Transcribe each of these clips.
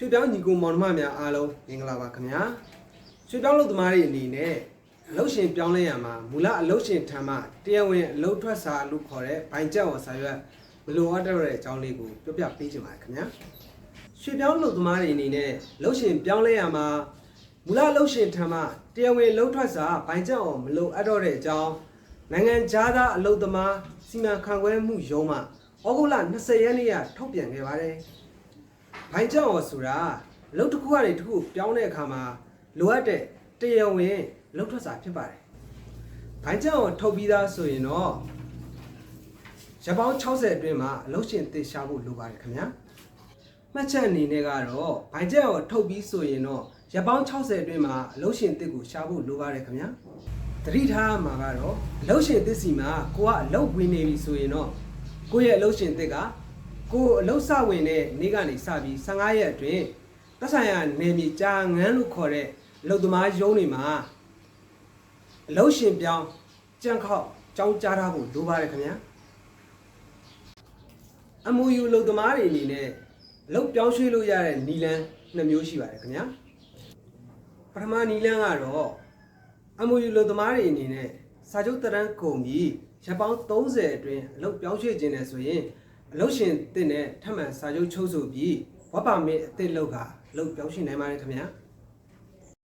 ရွှေပြောင်းညီကိုမောင်နှမများအားလုံးမင်္ဂလာပါခင်ဗျာရွှေပြောင်းလုပ်သမားတွေအနေနဲ့အလုပ်ရှင်ပြောင်းလဲရမှာမူလအလုပ်ရှင်ထံမှတရားဝင်အလုပ်ထွက်စာလို့ခေါ်တဲ့ဘိုင်ကျက်ဝစာရွက်မလိုအပ်တဲ့အကြောင်းလေးကိုပြောပြပေးချင်ပါတယ်ခင်ဗျာရွှေပြောင်းလုပ်သမားတွေအနေနဲ့လုပ်ရှင်ပြောင်းလဲရမှာမူလအလုပ်ရှင်ထံမှတရားဝင်အလုပ်ထွက်စာဘိုင်ကျက်အောင်မလိုအပ်တော့တဲ့အကြောင်းနိုင်ငံခြားသားအလုပ်သမားစီမံခန့်ခွဲမှုရုံးမှဩဂုတ်လ20ရက်နေ့ကထုတ်ပြန်ခဲ့ပါတယ် ဘိုင်ကြောင်ဆိုတာအလုပ်တစ်ခုကနေတစ်ခုပြောင်းတဲ့အခါမှာလိုအပ်တဲ့တရားဝင်အလုပ်ထွက်စာဖြစ်ပါတယ်။ဘိုင်ကြောင်ထုတ်ပြီးသားဆိုရင်တော့ရပောင်း60အတွင်းမှာအလုပ်ရှင်တင်ရှာဖို့လိုပါတယ်ခင်ဗျာ။မှတ်ချက်အနေနဲ့ကတော့ဘိုင်ကြောင်ထုတ်ပြီးဆိုရင်တော့ရပောင်း60အတွင်းမှာအလုပ်ရှင်တစ်ကိုရှာဖို့လိုပါတယ်ခင်ဗျာ။တတိထားမှာကတော့အလုပ်ရှင်တစ်စီမှာကိုကအလုပ်ဝင်နေပြီဆိုရင်တော့ကိုယ့်ရဲ့အလုပ်ရှင်တစ်က ကိုယ်အလုတ်စဝင်တဲ့နေ့ကနေစပြီး15ရက်အတွင်းသက်ဆိုင်ရာနယ်မြေကြာငန်းလို့ခေါ်တဲ့အလုတ်သမားရုံးတွေမှာအလုတ်ရှင်ပြောင်းကြန့်ခောက်ကြောင်းကြားထားဖို့လိုပါတယ်ခင်ဗျာအမူယူအလုတ်သမားတွေအနေနဲ့အလုတ်ပြောင်းရွှေ့လို့ရတဲ့နီလန်းနှစ်မျိုးရှိပါတယ်ခင်ဗျာပထမနီလန်းကတော့အမူယူအလုတ်သမားတွေအနေနဲ့စာချုပ်တရန်းကုန်ပြီးရပ်ပေါင်း30အတွင်းအလုတ်ပြောင်းရွှေ့ခြင်းနဲ့ဆိုရင် အလုပ်ရှင်တင်တဲ့ထပ်မံစာချုပ်ချုပ်ဆိုပြီးဝက်ပါမစ်အသစ်လောက်ကအလုပ်ပြောင်းရွှေ့နိုင်ပါတယ်ခင်ဗျာ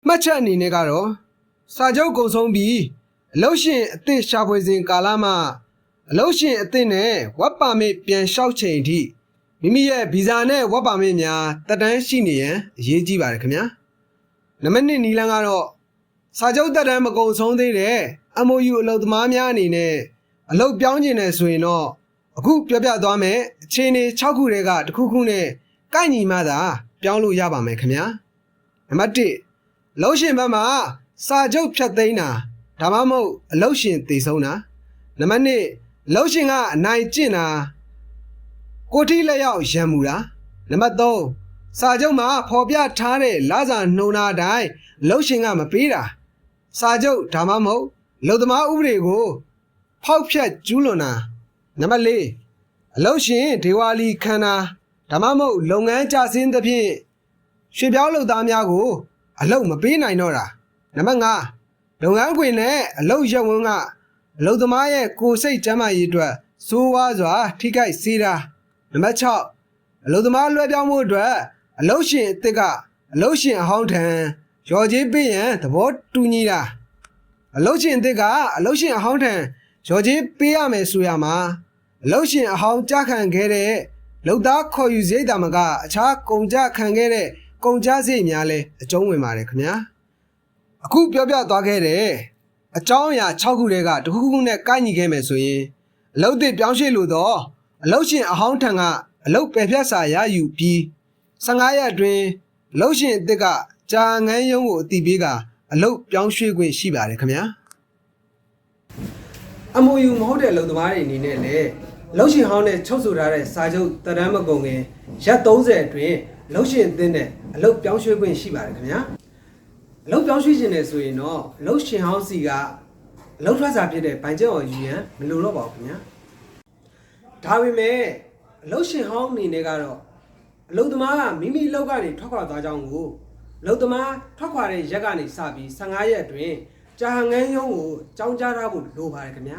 မှတ်ချက်အနေနဲ့ကတော့စာချုပ်ကုန်ဆုံးပြီးအလုပ်ရှင်အသစ်ရှာဖွေစဉ်ကာလမှာအလုပ်ရှင်အသစ်နဲ့ဝက်ပါမစ်ပြန်လျှောက်ချိန်အထိမိမိရဲ့ဗီဇာနဲ့ဝက်ပါမစ်များတက်တန်းရှိနေရန်အရေးကြီးပါတယ်ခင်ဗျာနံပါတ်1နီလန်းကတော့စာချုပ်တက်တန်းမကုန်ဆုံးသေးတဲ့ MOU အလုပ်သမားများအနေနဲ့အလုပ်ပြောင်းကျင်နေဆိုရင်တော့ အခုပြောပြသွားမယ်အခြေအနေ6ခုတည်းကတစ်ခုခုနဲ့ကိုက်ညီမှသာပြောင်းလို့ရပါမယ်ခင်ဗျာနံပါတ်1အလုပ်ရှင်ဘက်မှာစာချုပ်ဖြတ်သိမ်းတာဒါမှမဟုတ်အလုပ်ရှင်တည်ဆုံးတာနံပါတ်2အလုပ်ရှင်ကအနိုင်ကျင့်တာကိုတိလက်ရောက်ရံမူတာနံပါတ်3စာချုပ်မှာဖော်ပြထားတဲ့လစာနှုံနာတိုင်းအလုပ်ရှင်ကမပေးတာစာချုပ်ဒါမှမဟုတ်အလုပ်သမားဥပဒေကို ဖောက်ဖျက်ကျူးလွန်တာ နံပါတ်၄အလုတ်ရှင်ဒေဝါလီခန္ဓာဓမ္မမဟုတ်လုပ်ငန်းကြဆင်းသဖြင့်ရွှေပြောင်းလုပ်သားများကို အလုတ်မပေးနိုင်တော့တာနံပါတ်5လုပ်ငန်းခွင်နဲ့အလုတ်ရက်ဝန်းကအလုတ်သမားရဲ့ကိုယ်စိတ်ကျန်းမာရေးအတွက်စိုးဝါးစွာ ထိခိုက်စေတာနံပါတ်6အလုတ်သမားလွှဲပြောင်းမှုအတွက်အလုတ်ရှင်အစ်စ်ကအလုတ်ရှင်အဟောင်းထံရော်ကြီးပေးရန်သဘောတူညီတာအလုတ်ရှင်အစ်စ်ကအလုတ်ရှင်အဟောင်းထံရော်ကြီးပေးရမယ်ဆိုရမှာ အလုတ်ရှင်အဟောင်းကြခံခဲ့တဲ့လုံသားခေါ်ယူစိတ်တာမကအခြားကုန်ကြခံခဲ့တဲ့ကုန်ကြစိတ်များလဲအကျုံးဝင်ပါတယ်ခင်ဗျာအခုပြောပြသွားခဲ့တဲ့အကြောင်းအရာ6ခုတည်းကတစ်ခုခုနဲ့ကိုက်ညီခဲ့မယ်ဆိုရင်အလုတ်တစ်ပြောင်းရွှေ့လို့တော့အလုတ်ရှင်အဟောင်းထံကအလုတ်ပယ်ဖြတ်စာရယူပြီး15ရက်အတွင်းအလုတ်ရှင်အစ်စ်ကကြာငန်းရုံးကိုအတိပေးကအလုတ်ပြောင်းရွှေ့ခွင့်ရှိပါတယ်ခင်ဗျာအမူယူမဟုတ်တဲ့အလုပ်သမားတွေအနေနဲ့လည်း လုံရှင်ဟောင်းနဲ့ချုပ်ဆိုထားတဲ့စာချုပ်တရမ်းမကုန်ခင်ရက်30အတွင်းလုံရှင်အသင်းနဲ့အလုပ်ပြောင်းရွှေ့ခွင့်ရှိပါတယ်ခင်ဗျာအလုပ်ပြောင်းရွှေ့ခြင်းနဲ့ဆိုရင်တော့လုံရှင်ဟောင်းစီကအလုပ်ထွက်စာဖြစ်တဲ့ဗိုင်ကျက်အောင်ယူရန်မလိုတော့ပါဘူးခင်ဗျာဒါပေမဲ့အလုပ်ရှင်ဟောင်းအနေနဲ့ကတော့အလုပ်သမားကမိမိအလုပ်ကနေထွက်ခွာသွားကြောင်းကိုအလုပ်သမားထွက်ခွာတဲ့ရက်ကနေစပြီး15ရက်အတွင်းကြာငန်းရုံးကိုကြောင်းကြားထားဖို့လိုပါတယ်ခင်ဗျာ